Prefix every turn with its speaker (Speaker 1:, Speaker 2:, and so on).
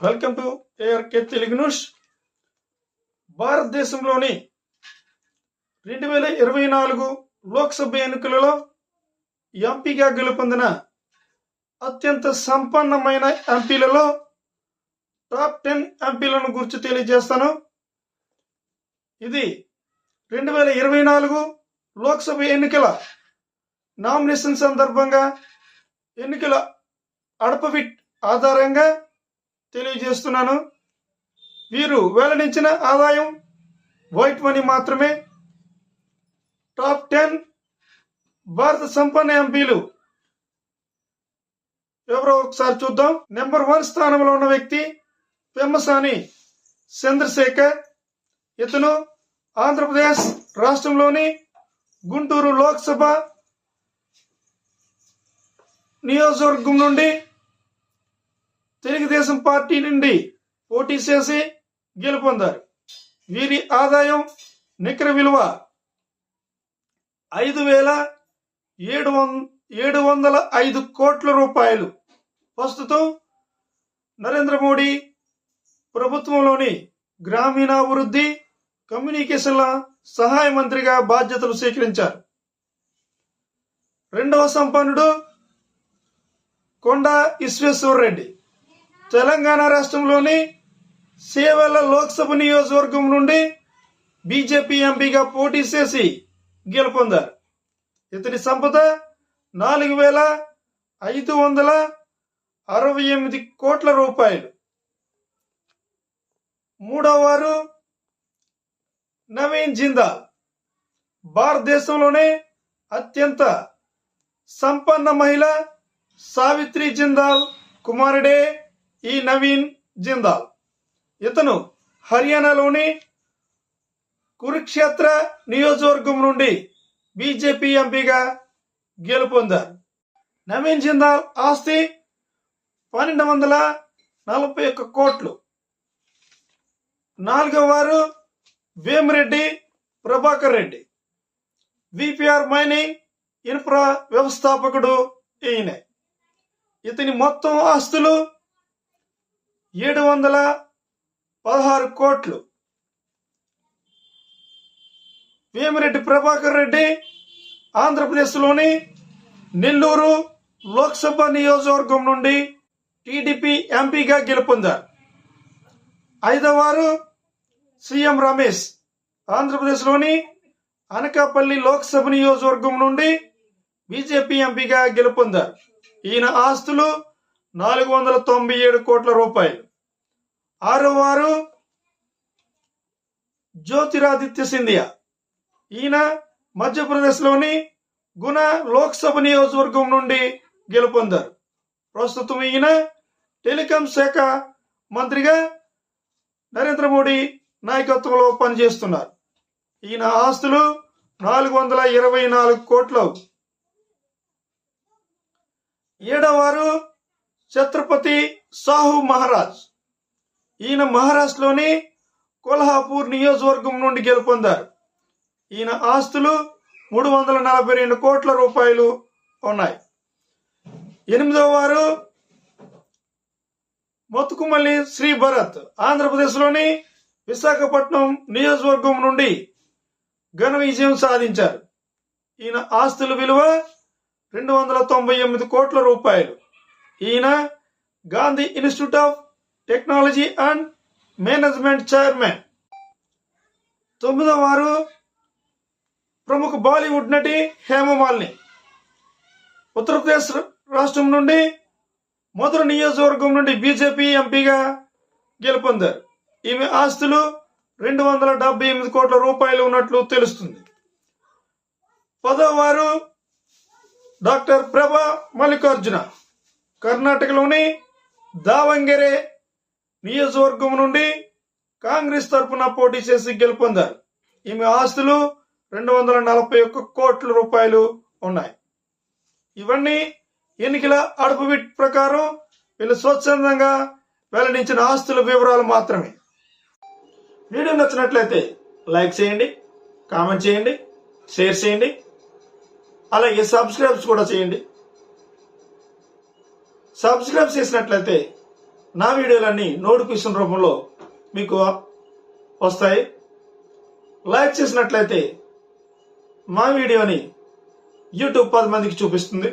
Speaker 1: Welcome to ARK Telugu news భారతదేశంలోని రెండు వేల ఇరవై నాలుగు లోక్సభ ఎన్నికలలో ఎంపీగా గెలుపొందిన అత్యంత సంపన్నమైన ఎంపీలలో టాప్ టెన్ ఎంపీలను గురించి తెలియజేస్తాను. ఇది రెండు వేల ఇరవై నాలుగు లోక్సభ ఎన్నికల నామినేషన్ సందర్భంగా ఎన్నికల అడపవిట్ ఆధారంగా తెలియజేస్తున్నాను. వీరు వెల్లడించిన ఆదాయం వైట్ మనీ మాత్రమే. టాప్ టెన్ భారత సంపన్న ఎంపీలు. ఎవరో ఒకసారి చూద్దాం. నెంబర్ వన్ స్థానంలో ఉన్న వ్యక్తి పెమ్మసాని చంద్రశేఖర్. ఇతను ఆంధ్రప్రదేశ్ రాష్ట్రంలోని గుంటూరు లోక్సభ నియోజకవర్గం నుండి తెలుగుదేశం పార్టీ నుండి పోటీ చేసి గెలుపొందారు. వీరి ఆదాయం నికర విలువ ఐదు వేల ఏడు వం ఏడు వందల ఐదు కోట్ల రూపాయలు. ప్రస్తుతం నరేంద్ర మోడీ ప్రభుత్వంలోని గ్రామీణాభివృద్ధి కమ్యూనికేషన్ల సహాయ మంత్రిగా బాధ్యతలు స్వీకరించారు. రెండవ సంపన్నుడు కొండా విశ్వేశ్వరరెడ్డి. తెలంగాణ రాష్ట్రంలోని సేవల లోక్సభ నియోజకవర్గం నుండి బీజేపీ ఎంపీగా పోటీ చేసి గెలుపొందారు. ఇతని సంపద నాలుగు వేల ఐదు వందల అరవై ఎనిమిది కోట్ల రూపాయలు. మూడవ వారు నవీన్ జిందాల్. భారతదేశంలోనే అత్యంత సంపన్న మహిళ సావిత్రి జిందాల్ కుమారుడే. ఈ నవీన్ జిందాల్. ఇతను హర్యానాలోని కురుక్షేత్ర నియోజకవర్గం నుండి బీజేపీ ఎంపీగా గెలుపొందారు. నవీన్ జిందాల్ ఆస్తి పన్నెండు వందల నలభై ఒక్క కోట్లు. నాలుగవ వారు Vemireddy Prabhakar Reddy. VPR mining infra వ్యవస్థాపకుడు ఈయన. ఇతని మొత్తం ఆస్తులు ఏడు వందల పదహారు కోట్లు. వేమిరెడ్డి ప్రభాకర్ రెడ్డి ఆంధ్రప్రదేశ్లోని నెల్లూరు లోక్సభ నియోజకవర్గం నుండి టీడీపీ ఎంపీగా గెలుపొందారు. ఐదవారు సీఎం రమేష్ ఆంధ్రప్రదేశ్లోని అనకాపల్లి లోక్సభ నియోజకవర్గం నుండి బీజేపీ ఎంపీగా గెలుపొందారు. ఈయన ఆస్తులు నాలుగు వందల తొంభై ఏడు కోట్ల రూపాయలు. ఆరో వారు జ్యోతిరాదిత్య సింధియా. ఈయన మధ్యప్రదేశ్లోని గుణ లోక్సభ నియోజకవర్గం నుండి గెలుపొందారు. ప్రస్తుతం ఈయన టెలికాం శాఖ మంత్రిగా నరేంద్ర మోడీ నాయకత్వంలో పనిచేస్తున్నారు. ఈయన ఆస్తులు నాలుగు వందల ఇరవై నాలుగు కోట్లు. ఏడవారు ఛత్రపతి సాహు మహారాజ్. ఈయన మహారాష్ట్రలోని కొల్హాపూర్ నియోజకవర్గం నుండి గెలుపొందారు. ఈయన ఆస్తులు మూడు వందల నలభై రెండు కోట్ల రూపాయలు ఉన్నాయి. ఎనిమిదవ వారు మొత్తుకుమల్లి శ్రీ భరత్. ఆంధ్రప్రదేశ్లోని విశాఖపట్నం నియోజకవర్గం నుండి ఘన విజయం సాధించారు. ఈయన ఆస్తుల విలువ రెండు వందల తొంభై ఎనిమిది కోట్ల రూపాయలు. ఈయన Gandhi institute of technology and management chairman. తొమ్మిదవ వారు ప్రముఖ బాలీవుడ్ నటి హేమమాలిని ఉత్తరప్రదేశ్ రాష్ట్రం నుండి మధుర నియోజకవర్గం నుండి బీజేపీ ఎంపీగా గెలుపొందారు. ఈమె ఆస్తులు రెండు వందల డెబ్బై ఎనిమిది కోట్ల రూపాయలు ఉన్నట్లు తెలుస్తుంది. పదవ వారు డాక్టర్ ప్రభా మల్లికార్జున. కర్ణాటకలోని దావంగెరే నియోజకవర్గం నుండి కాంగ్రెస్ తరఫున పోటీ చేసి గెలుపొందారు. ఈమె ఆస్తులు రెండు వందల నలభై ఒక్క కోట్ల రూపాయలు ఉన్నాయి. ఇవన్నీ ఎన్నికల అడుపువిట్ ప్రకారం వీళ్ళు స్వచ్ఛందంగా వెల్లడించిన ఆస్తుల వివరాలు మాత్రమే. వీడియో నచ్చినట్లయితే లైక్ చేయండి కామెంట్ చేయండి షేర్ చేయండి అలాగే సబ్స్క్రైబ్స్ కూడా చేయండి. సబ్స్క్రైబ్ చేసినట్లయితే నా వీడియోలన్నీ నోటిఫికేషన్ రూపంలో మీకు వస్తాయి. లైక్ చేసినట్లయితే మా వీడియోని యూట్యూబ్ పది మందికి చూపిస్తుంది.